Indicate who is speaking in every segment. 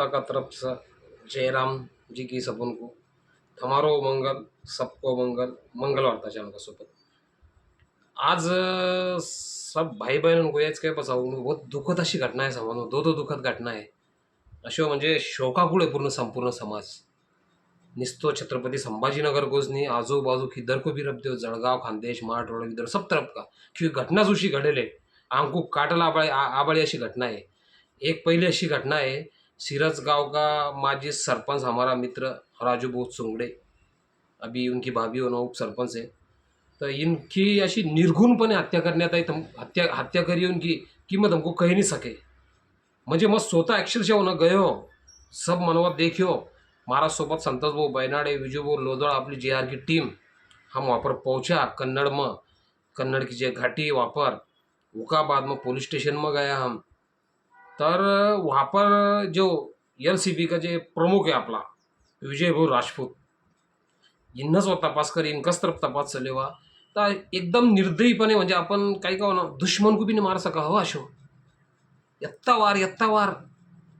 Speaker 1: माता का तरफ से जयराम जी की सबन को हमारो मंगल सबको मंगल मंगल वार्ता चैनल का सोबत आज सब भाई बहन को याच काय बसावून बहुत दुःखद अशी घटना आहे समाज दो दो दुःखद घटना आहे। अशो म्हणजे शोकाकुळ आहे पूर्ण संपूर्ण समाज। निस्तो छत्रपती संभाजीनगर गोजनी आजूबाजू किधर को भी रब देव जळगाव खानदेश माठ रोड सब तरफ का। की घटना जोशी आहे आंकू काटला आबाळे आ- आबाळी अशी घटना आहे। एक पहिली अशी घटना आहे सिरज गांव का माजी सरपंच हमारा मित्र राजू बोध सुंगड़े अभी उनकी भाभी होना उप सरपंच है। तो इनकी ऐसी निर्घुणपणे हत्या करण्यात आई तुम हत्या हत्या करी उनकी कीमत हमको कह नहीं सके। म्हणजे मग स्वतः अक्षरशः होणं गयो सब मनवा देखियो हो। महाराज सोबत संतोष भाऊ बैनाडे विजूभाऊ भाऊ लोदड़ आपली जे आर की टीम हम वहाँ पर पहुँचा कन्नड़ में कन्नड़ की जे घाटी वहाँ पर उका में पुलिस स्टेशन में गया हम। तर वहाँ पर जो एल सी बी का जे प्रमुख आहे आपला विजय भाऊ राजपूत इनंच व तपास कर इनकाच तरफ तपास चलेवा तर एकदम निर्दयीपणे म्हणजे आपण काही का ना दुश्मन को मार सका हो अशो. यत्ता वार यत्ता वार.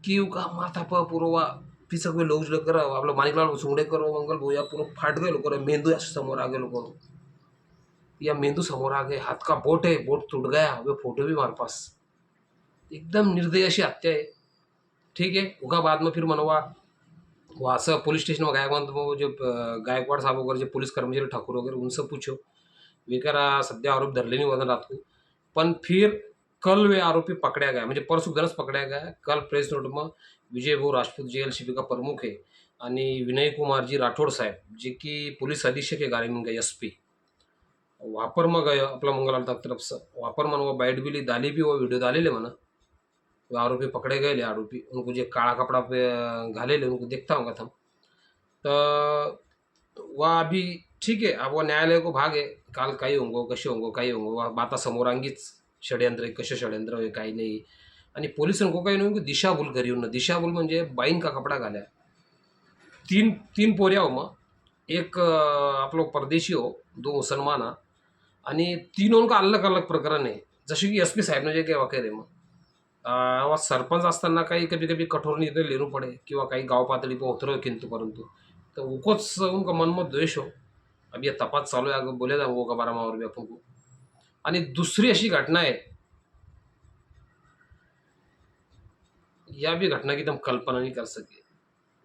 Speaker 1: की का माथा प पुरवा ती सगळे लोक जो आपलं माणिकलाल सुंगडे करो मंगल भोया या पूर्ण फाट गए लोक मेंदू या समोर आ लोक या मेंदू समोर आ गए का बोट है बोट तुट गया वे फोटो भी हमारे पास. एकदम निर्दय अशी हत्या आहे. ठीक है उगा बाद में फिर मनवा. वो असं पुलिस स्टेशन में गायकवाड वो जो गायकवाड साहब वगैरह जो पुलिस कर्मचारी ठाकुर वगैरह उनसे पूछो. वे सध्या आरोप धरले नहीं वजन रात को पण फिर कल वे आरोपी पकड़ा गया. म्हणजे परसों पकड्या पकड़ा गया. कल प्रेस नोट में विजय भाऊ राजपूत जे एल सी का प्रमुख है आणि विनय कुमारजी राठोड साहेब जे की पोलीस अधीक्षक आहे गाड़ी एस पी वापर मग आपला मंगलाल तरफ वापर मन वो बिली भी ली डाली भी वो आरोपी पकड़े गए ले आरोपी उनको जो काला कपड़ा पे घाले ले उनको देखता हूँ कथम तो वह अभी ठीक आहे अब वह न्यायालय को भाग आहे काल काही होंगो कसे होंगो काही होंगो वा बाता समोर अंगीच षडयंत्र कसे षडयंत्र आहे काही नाही. आणि पोलिसांको काही नाही दिशाभूल करी ना दिशाभूल म्हणजे बाईन का कपडा घाल्या. तीन तीन पोऱ्या हो मग एक आपलो परदेशी हो दो मुसलमान आणि तीन का अलग अलग प्रकरण आहे जसे की एस पी साहेबनं जे काही वगैरे मग सरपंच असताना काही कभी कभी कठोर निर्णय लेणू पडे किंवा काही गाव पातळी पर उतरव किंतु परंतु. तर उकोच उनका मन में द्वेष हो. अब ये तपास चालू आहे अगं बोले जा वो का बारा मावर और आणि दुसरी अशी घटना आहे. या भी घटना की तुम कल्पना नहीं कर सके.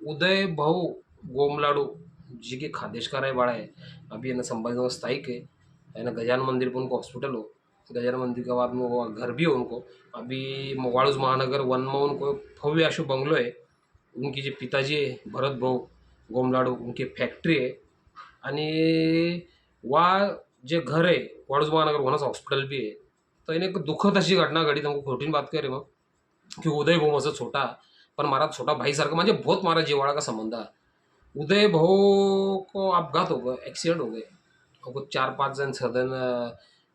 Speaker 1: उदय भाऊ गोमलाडू जी की खादेशकार आहे बाळा आहे. अभी यांना संभाजीनगर स्थायिक आहे. यांना गजान मंदिर पण हॉस्पिटल हो. गजान मंदिर के बाद में वो घर भी है उनको अभी वाड़ूज महानगर वन में उनको भव्य अशो बंगलो है उनकी जो पिताजी है भरत भाऊ गोमलाडू उनकी फॅक्टरी आहे. आणि वा जे घर आहे वाडूज महानगर वनाचं हॉस्पिटल भी आहे. तर इन्हें एक दुःखद अशी घटना घडी तुमको खोटीन बात करे मग. की उदय भाऊ माझा छोटा पण मारा छोटा भाईसारखा म्हणजे बहुत मारा जिवाड़ा का संबंध है उदय भाऊ को अपघात हो गए एक्सीडेंट हो गए उनको चार पाँच जन सदन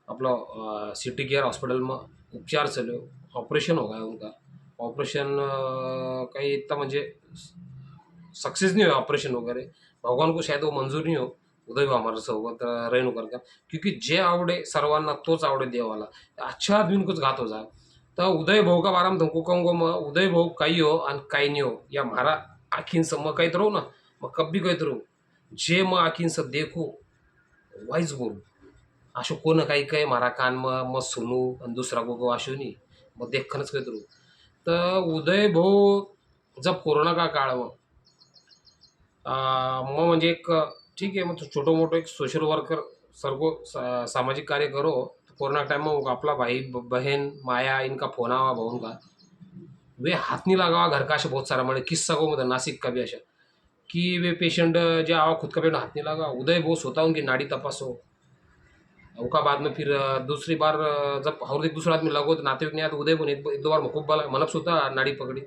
Speaker 1: आपलं सिटी केयर हॉस्पिटल में उपचार चलो ऑपरेशन हो गया उनका. ऑपरेशन काही इतना म्हणजे सक्सेस नहीं हुआ ऑपरेशन वगैरह भगवान को शायद वो मंजूर नहीं हो उदय हमारे सोबत रहनु करके क्योंकि जे आवडे सर्वांना तोच आवडे देवाला. अच्छा आदमी कुछ घात हो जा तर उदय भाऊ का बाराम में कंगो मग उदय भाऊ काही हो आणि काही नाही हो. या मारा आखींचं मग काहीतर हो ना. मग कब्बी काही तर हो. जे मग आखींचं देखो वाईज बोलू. अशो कोण काही काही मारा कान मग मग सुनू आणि दुसरा गो अशो मग देखनच काही तरू तर उदय भाऊ जब कोरोना का काळ मग? म्हणजे एक ठीक आहे मग छोटं छोटो मोठो एक सोशल वर्कर सर्व सा- सामाजिक कार्य करो. कोरोना टाइम में आपला भाई बहन माया इनका फोन आवा भाऊ का? वे हाथ नहीं लगावा घर का बहुत सारा मैंने किस्सा को मतलब नासिक का भी ऐसा कि वे पेशेंट जो आवा खुद का पेशेंट हाथ नहीं लगा उदय बहुत होता उनकी नाड़ी तपासो. उनका बाद में फिर दूसरी बार जब और एक दूसरा आदमी लगो तो नाते नहीं आया तो उदयपुर एक, एक दो बार मकूब बाला मनप सुता नाड़ी पकड़ी।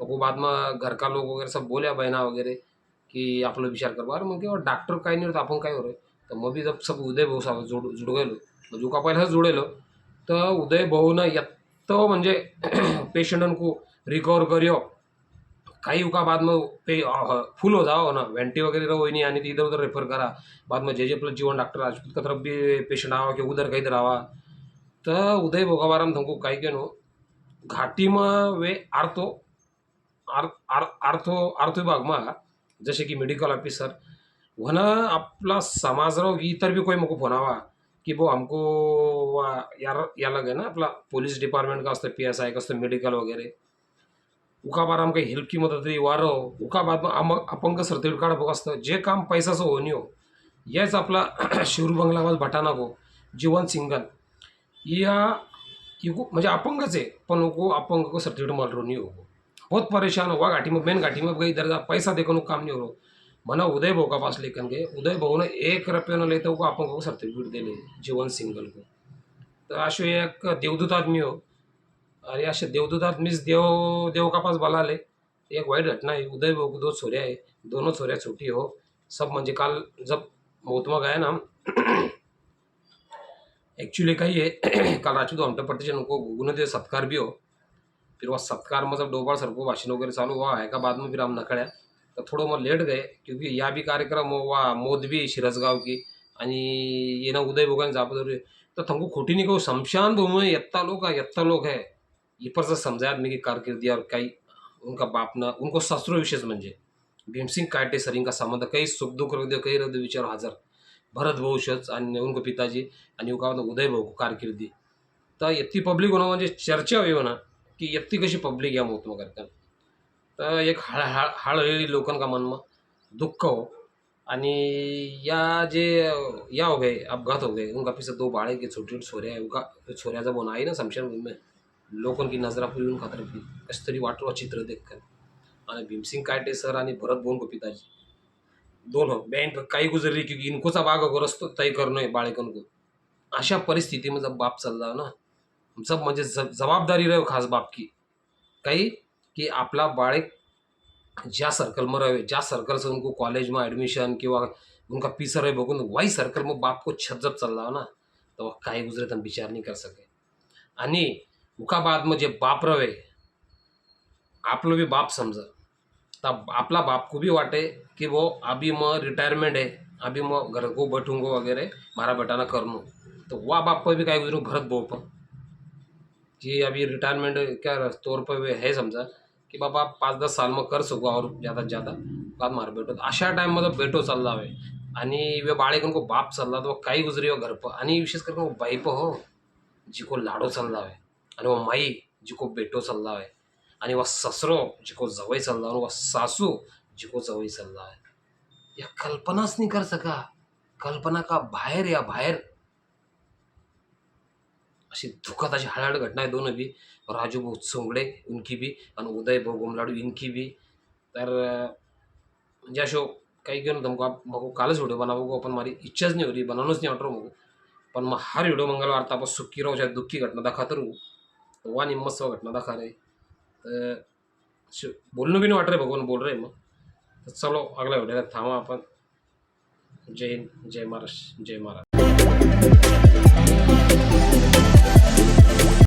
Speaker 1: मग बाद में घर का लोग वगैरह सब बोल्या बहना वगैरह की आपलं विचार करवा। अरे मग किंवा डॉक्टर काही नाही होतं आपण काय हो तर मग बी जब सब उदय भाऊ साहेब जुड जुडगेलो म्हणजे का पहिलाच जुडेलो तर उदय भाऊनं यत्त म्हणजे पेशंटनको रिकवर करियो। काही उका बाद में पे फुल हो जाओ ना. वेंटी वगैरह रहो ही नहीं आनी थी इधर उधर रेफर करा. बाद में जे जे प्लस जीवन डॉक्टर राजपूत का तरफ भी पेशेंट आवा कि उधर कहीं आवा तर उदय भोगाबाराम तुमको काही के नो. घाटी में वे ortho R R ortho ortho विभागमा जसे की मेडिकल ऑफिसर वन आपला समाजराव इतर भी कोई मुको फोनावा. की बो हमको वा यार या लगे ना आपला पोलीस डिपार्टमेंट का असतं पी एस आय का असतं मेडिकल वगैरे. उकाबाराम काही हेल्प की मदत रही वारो उकाबार आम अपंग सर्टिफिकेट बघ असतं. जे काम पैसाचं होणी हो याच आपला शिवर बंगलाबाद भटानाको जीवन सिंगल. या इको म्हणजे अपंगच आहे पण उको अपंग को सर्टिफिकेट मल नहीं होगो बहुत परेशान हो, हुआ घाटी में मेन घाटी में गई दर्जा पैसा देखो काम नहीं हो मना उदय भाऊ का पास लेकर गए. उदय भाऊ ने एक रुपये न लेते हुए अपंग को सर्टिफिकेट दिले जीवन सिंगल को. तर असे एक देवदूत आदमी हो आणि असे देवदूत मीच देव देव का पास बलाले एक वाईट घटना आहे उदय दो छोऱ्या आहे दोनों छोऱ्या छोटी हो. सब म्हणजे काल जब मोहतमा गया ना एक्चुअली काही आहे काल राजू हमटे पड़ते नको गुगुन दे सत्कार भी हो. फिर वह सत्कार मतलब डोबाळ सरको भाषण वगैरह चालू हुआ है का बाद में फिर हम नकळ्या तर थोडं मग लेट गए क्योंकि या भी कार्यक्रम हो, वा मोदबी शिरसगाव की. आणि येणं उदय भोगान जापदर तर थंको खोटी नहीं कहू शमशान भूमी येत्ता लोक लोग है यत्ता लोग है ये पर से समझा की कारकिर्दी और कई उनका बाप ना उनको ससुर विशेष म्हणजे भीमसिंग काटे सर इनका संबंध काही सुख दुःख हृदय काही हृदय विचार हजर। भरत भविष्यच आणि उनको पिताजी आणि उका उदय भाऊ कारकिर्दी। तर इतकी पब्लिक होणं म्हणजे चर्चा होई ना की इतकी कशी पब्लिक या मोतमं करतात तर एक हळ हळ हळहळी लोकांका मनमा दुःख हो। आणि या जे या हो गए अपघात हो गए उनका पिसा दो बाळे के छोटे छोटे छोरे है उनका छोऱ्याचा जब आई ना शमशान में लोगों की नजरा पूरी उन खतर की कस तरी वाटलं चित्र देखकर आणि भीमसिंग काटे सर आणि भरत भोन को पिताजी दोनों हो, बँक काही गुजरली क्योंकि इनकोचा भाग अगर असतो तय करणं आहे बाळकन को अशा परिस्थितीमध्ये जब बाप चालला ना. सब म्हणजे ज- जबाबदारी रहे खास बाप की काही की आपला बाळक ज्या सर्कलમાં रहे ज्या सर्कल से उनको कॉलेज ॲडमिशन किंवा उनका पीसर रहे बघून वाई सर्कल मग बाप को छत जब ना. तर काही गुजरे तर विचार नाही कर सके. आणि उकाबाद में जे म्हणजे बाप रवे. आपलो भी बाप समझ तब आपला बाप को भी वाटे कि वो अभी म रिटायरमेंट है अभी म घर को बैठूंगा वगैरह मारा बेटाना करनू तो वह बाप पर भी काय गुजरू भरत भाऊ पण. जी अभी रिटायरमेंट क्या तौर पर वे है समझा की बाबा पाच दस साल में कर सको और ज़्यादा से ज़्यादा बाद मार बेटो अशा टाइम टाईममध्ये बेटो चालला हवे आणि वे बाळेकन को बाप चालला तो काही गुजरी हो घर पर आणि विशेष करके वो बाई पर हो को लाडो चालला हवे आणि व माई जिको बेटो चालला आहे आणि व ससरो जिको जवई चालला आणि व सासू जिको जवळ चालला आहे या कल्पनाच नाही कर सका। कल्पना का बाहेर या बाहेर। अशी दुःखात अशी हळहळ घटना आहे दोन बी राजू भाऊ चोंगडे इनकी बी आणि उदय भाऊ गोमलाडू इनकी बी तर म्हणजे अशो काही घेऊन धमका आप मको कालच व्हिडिओ बनावो पण मारी इच्छाच नाही होती बनवूनच नाही नहीं वाटरो पण मग हर व्हिडिओ मंगलवार आपण सुखी राहू दुःखी घटना दाखवत रू वा निम्मत्सव घटना दाखा रहे तर बोलणं बी नहीं वाट रहे भगवान बोल रहे मग. तर चलो अगला व्हिडिओ थांबा आपण. जय हिंद जय महाराष्ट्र जय महाराज